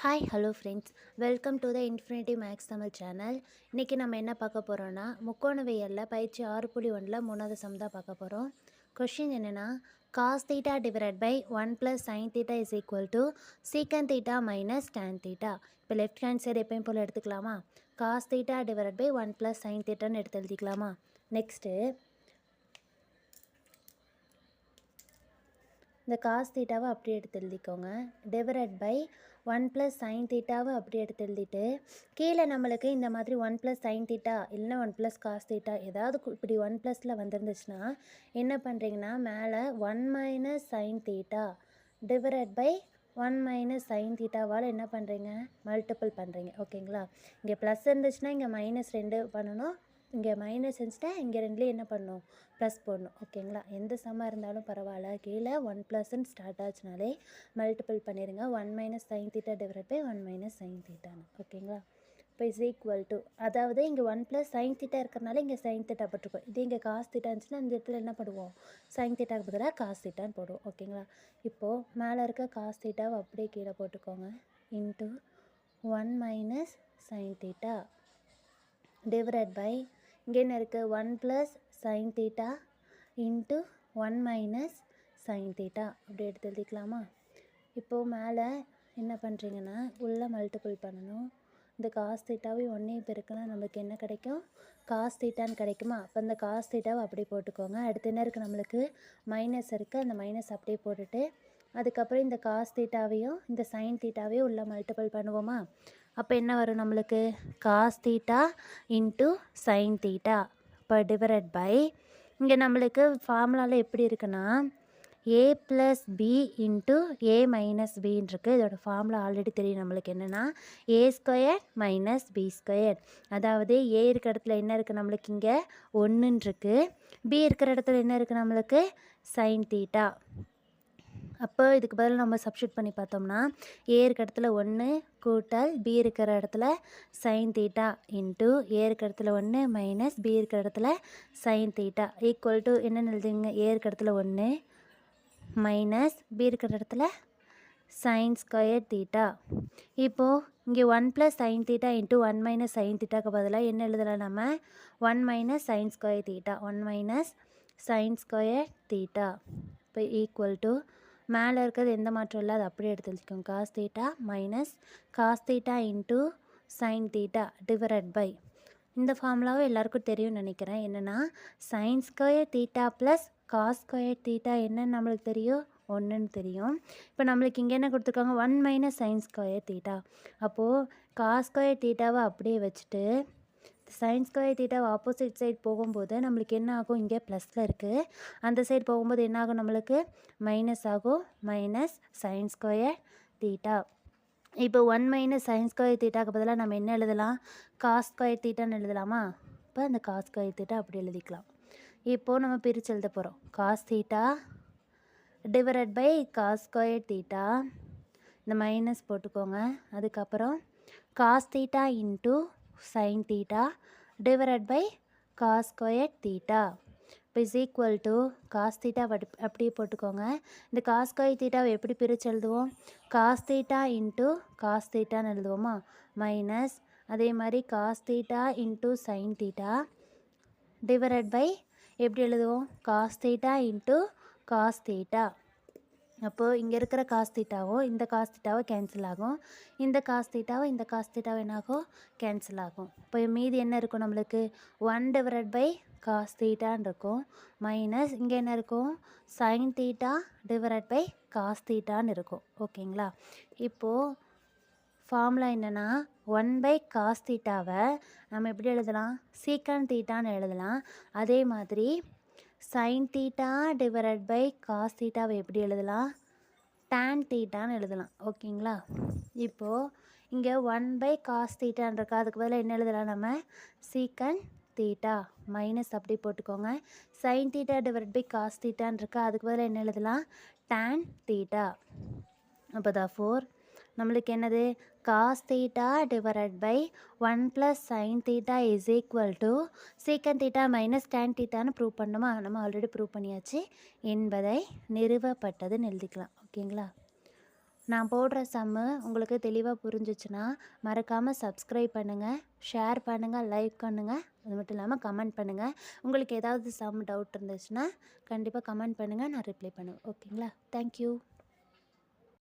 Hi hello friends welcome to the infinity max Tamil channel இன்றைக்கி நம்ம என்ன பார்க்க போகிறோன்னா முக்கோணவியலில் பயிற்சி ஆறு புள்ளி ஒன்றில் மூணாவது சம் தான் பார்க்க போகிறோம் கொஷின் என்னென்னா cos theta divide by one plus sine theta is equal to secant theta minus tan theta இப்போ லெஃப்ட் ஹேண்ட் சைடு எப்பயும் போல் எடுத்துக்கலாமா? Cos theta divide by one plus sine தீட்டான்னு எடுத்து எழுதிக்கலாமா? நெக்ஸ்ட்டு இந்த காஸ் தீட்டாவை அப்படியே எடுத்து எழுதிக்கோங்க. Divide by one plus sine தீட்டாவை அப்படியே எடுத்து எழுதிட்டு கீழே நம்மளுக்கு இந்த மாதிரி ஒன் ப்ளஸ் சைன் தீட்டா இல்லைன்னா ஒன் ப்ளஸ் காஸ் தீட்டா ஏதாவது இப்படி ஒன் ப்ளஸில் வந்துருந்துச்சுன்னா என்ன பண்ணுறீங்கன்னா மேலே one minus sine theta divide by one minus sine தீட்டாவால் என்ன பண்ணுறீங்க மல்டிபிள் பண்ணுறீங்க ஓகேங்களா இங்கே ப்ளஸ் இருந்துச்சுன்னா இங்கே மைனஸ் ரெண்டு பண்ணணும். இங்கே மைனஸ் இருந்துச்சுன்னா இங்கே ரெண்டுலேயும் என்ன பண்ணும்? ப்ளஸ் போடணும். ஓகேங்களா எந்த சம்மாக இருந்தாலும் பரவாயில்ல. கீழே ஒன் ப்ளஸ்ன்னு ஸ்டார்ட் ஆச்சுனாலே மல்டிபிள் பண்ணிடுங்க one minus sine theta divide by one minus sine தீட்டான்னு ஓகேங்களா இப்போ இஸ் ஈக்குவல் டு அதாவது இங்கே ஒன் ப்ளஸ் சைன் தீட்டா இருக்கிறனால இங்கே சைன் தீட்டா போட்டிருக்கோம். இதே இங்கே காசு தீட்டா இருந்துச்சுன்னா இந்த இடத்துல என்ன பண்ணுவோம் சைன் தீட்டாக்கு பதிலாக காசு தீட்டான்னு போடுவோம். ஓகேங்களா இப்போது மேலே இருக்க காசு தீட்டாவை அப்படியே கீழே போட்டுக்கோங்க. Into one minus sine theta divide by இங்கே என்ன இருக்குது one plus sine theta into one minus sine theta அப்படி எடுத்து எழுதிக்கலாமா? இப்போது மேலே என்ன பண்ணுறீங்கன்னா உள்ளே மல்டிபிள் பண்ணணும். இந்த காஸ் தீட்டாவையும் ஒன்றையும் பெருக்கினா நம்மளுக்கு என்ன கிடைக்கும்? காஸ் தீட்டான்னு கிடைக்குமா? அப்போ இந்த காஸ் தீட்டாவை அப்படியே போட்டுக்கோங்க. அடுத்து என்ன இருக்குது நம்மளுக்கு? மைனஸ் இருக்குது அந்த மைனஸ் அப்படியே போட்டுட்டு அதுக்கப்புறம் இந்த காஸ் தீட்டாவையும் இந்த சைன் தீட்டாவையும் உள்ள மல்டிபிள் பண்ணுவோமா? அப்போ என்ன வரும் நம்மளுக்கு? Cos theta into sine theta இப்போ டிவைட் பை இங்கே நம்மளுக்கு ஃபார்முலாவில் எப்படி இருக்குன்னா A plus B into A minus பின்னு இருக்குது இதோட ஃபார்முலா ஆல்ரெடி தெரியும் நம்மளுக்கு என்னென்னா A square minus B square அதாவது ஏ இருக்கிற இடத்துல என்ன இருக்குது நம்மளுக்கு இங்கே? ஒன்றுன்னு இருக்குது பி இருக்கிற இடத்துல என்ன இருக்குது நம்மளுக்கு? சைன் தீட்டா அப்போ இதுக்கு பதில் நம்ம சப்ஸ்டியூட் பண்ணி பார்த்தோம்னா ஏ இருக்க இடத்துல ஒன்று கூட்டல் பி இருக்கிற இடத்துல சைன் தீட்டா இன்ட்டு ஏ இருக்கிற இடத்துல ஒன்று மைனஸ் பி இருக்கிற இடத்துல சைன் தீட்டா ஈக்குவல் டு என்னென்னு எழுதுங்க? ஏ இருக்கிற இடத்துல ஒன்று மைனஸ் பி இருக்கிற இடத்துல சைன் ஸ்கொயர் தீட்டா இப்போது இங்கே one plus sine theta into one minus sine தீட்டாக்கு பதிலாக என்ன எழுதலாம் நம்ம? One minus sine square theta one minus sine square theta இப்போ ஈக்குவல் டு மேலே இருக்கிறது எந்த மாற்றம் இல்லை. அது அப்படியே எடுத்து வச்சுக்கோங்க. Cos theta minus cos theta into sine theta divide by. இந்த ஃபார்முலாவும் எல்லாருக்கும் தெரியும்னு நினைக்கிறேன். என்னென்னா sine square theta plus cos square theta என்னன்னு நம்மளுக்கு தெரியும்? ஒன்றுன்னு தெரியும். இப்போ நம்மளுக்கு இங்கே என்ன கொடுத்துருக்காங்க? One minus sine square theta. அப்போது காஸ் ஸ்கொயர் தீட்டாவை அப்படியே வச்சுட்டு sine square theta opposite side போகும்போது நம்மளுக்கு என்ன ஆகும்? இங்கே ப்ளஸில் இருக்குது அந்த சைடு போகும்போது என்ன ஆகும் நம்மளுக்கு? மைனஸ் ஆகும். மைனஸ் சைன் ஸ்கொயர் தீட்டா இப்போ ஒன் மைனஸ் சைன் ஸ்கொயர் தீட்டாக்கு பதிலாக நம்ம என்ன எழுதலாம்? காஸ் ஸ்கொயர் தீட்டான்னு எழுதலாமா? இப்போ அந்த காஸ் ஸ்கொயர் தீட்டா அப்படி எழுதிக்கலாம். இப்போது நம்ம பிரித்து எழுத போகிறோம் cos theta divide by cos square theta இந்த மைனஸ் போட்டுக்கோங்க. அதுக்கப்புறம் cos theta into sine theta divide by cos square theta இப்போ is equal to cos theta அப்படியே போட்டுக்கோங்க. இந்த காஸ் ஸ்கொயர் தீட்டாவை எப்படி பிரித்து எழுதுவோம்? காஸ் தீட்டா இன்ட்டு காஸ் தீட்டான்னு எழுதுவோமா? மைனஸ் அதே மாதிரி cos theta into sine theta divide by எப்படி எழுதுவோம்? Cos theta into cos theta அப்போது இங்கே இருக்கிற காஸ் தீட்டாவோ இந்த காஸ் தீட்டாவோ கேன்சல் ஆகும். இந்த காசு தீட்டாவும் இந்த காஸ் தீட்டாவும் என்னாகும் கேன்சல் ஆகும். இப்போ மீதி என்ன இருக்கும் நம்மளுக்கு? ஒன் டிவைட் பை காஸ் தீட்டான் இருக்கும். மைனஸ் இங்கே என்ன இருக்கும்? Sine theta divide by cos தீட்டான்னு இருக்கும். ஓகேங்களா? இப்போது ஃபார்முலா என்னென்னா ஒன் பை காஸ் தீட்டாவை நம்ம எப்படி எழுதலாம்? சீக்கன் தீட்டான்னு எழுதலாம். அதே மாதிரி sine theta divide by cos தீட்டாவை எப்படி எழுதலாம்? டேன் தீட்டான்னு எழுதலாம். ஓகேங்களா இப்போது இங்கே ஒன் பை காஸ் தீட்டான்ருக்கா அதுக்கு பதிலாக என்ன எழுதலாம் நம்ம? சீக்கன் தீட்டா மைனஸ் அப்படி போட்டுக்கோங்க. Sine theta divide by cos தீட்டான்னு இருக்கா? அதுக்கு பதிலாக என்ன எழுதலாம்? டேன் தீட்டா அப்போ தான் ஃபோர் நம்மளுக்கு என்னது? Cos theta divide by one plus sine theta is equal to secant theta minus tan தீட்டான்னு prove பண்ணணுமா நம்ம ஆல்ரெடி ப்ரூவ் பண்ணியாச்சு. என்பதை நிறுவப்பட்டதுன்னு எழுதிக்கலாம். ஓகேங்களா? நான் போடுற சம்மு உங்களுக்கு தெளிவாக புரிஞ்சிச்சுன்னா மறக்காமல் சப்ஸ்கிரைப் பண்ணுங்கள் ஷேர் பண்ணுங்கள் லைக் பண்ணுங்கள் அது மட்டும் இல்லாமல் கமெண்ட் பண்ணுங்கள் உங்களுக்கு ஏதாவது சம் டவுட் இருந்துச்சுன்னா கண்டிப்பாக கமெண்ட் பண்ணுங்கள் நான் ரிப்ளை பண்ணுவேன். ஓகேங்களா? தேங்க்யூ